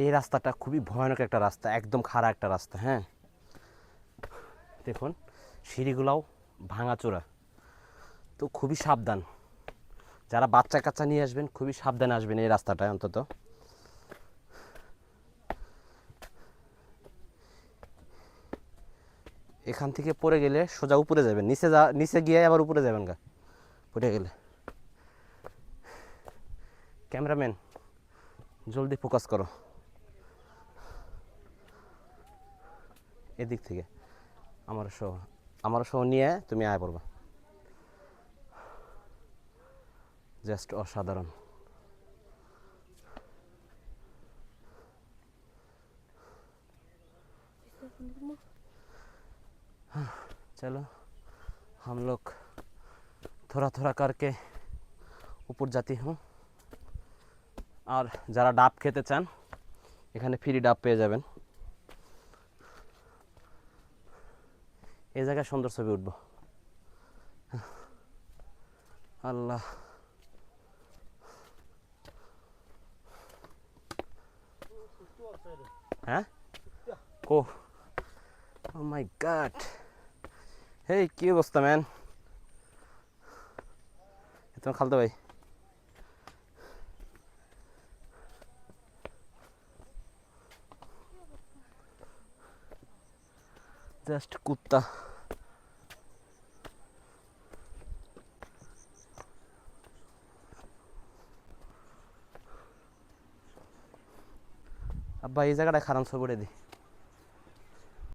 এই রাস্তাটা খুবই ভয়ানক একটা রাস্তা, একদম খাড়া একটা রাস্তা হ্যাঁ। দেখুন, সিঁড়িগুলাও ভাঙাচোরা। তো খুবই সাবধান। যারা বাচ্চা কাচ্চা নিয়ে আসবেন, খুবই সাবধানে আসবেন এই রাস্তাটায় অন্তত। এখান থেকে পড়ে গেলে সোজা উপরে যাবেন। নিচে যা, নিচে গিয়ে আবার উপরে যাবেন গা, পড়ে গেলে। ক্যামেরাম্যান, জলদি ফোকাস করো। এদিক থেকে আমার সহ আমার সহ নিয়ে তুমি আয় পড়বা জাস্ট অসাধারণ चलो हम लोग थोड़ा थोड़ा करके উপর जाती हूँ আর যারা ডাব খেতে চান এখানে ফ্রি ডাব পেয়ে যাবেন এই জায়গায় সুন্দর ছবি উঠবো। আল্লাহ। হ্যাঁ? কো। ও মাই গড হেই, কি অবস্থা ম্যান তোমার খালতো ভাই? জাস্ট কুত্তা। আব্বা এই জায়গাটা খারাপ ছবি দিই